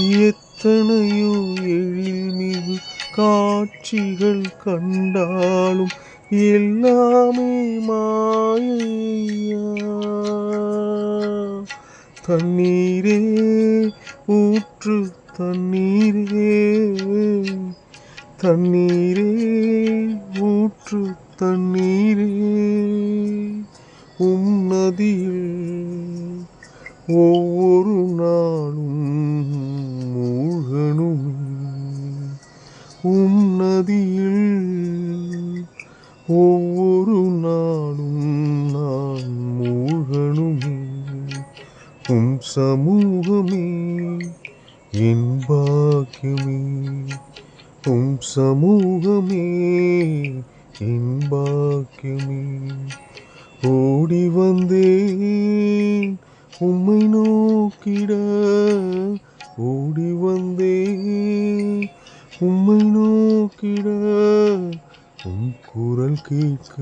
எத்தனையோ எழில்மிகு காட்சிகள் கண்டாலும் எல்லாமே மாயையா. தண்ணீரே ஊற்று தண்ணீரே. தண்ணீரே ஊற்று தண்ணீரே. உம் நதியில் ஒவ்வொரு நாளும் உம் நதியில் ஒவ்வொரு நாளும் நான் மூழ்கணும். உம் சமூகமே என் பாக்கியமே. உம் சமூகமே என் பாக்கியமே. ஓடி வந்தேன் உம்மை நோக்கிட. ஓடி வந்தேன் உம்மை நோக்கிட உம் குரல் கேட்க.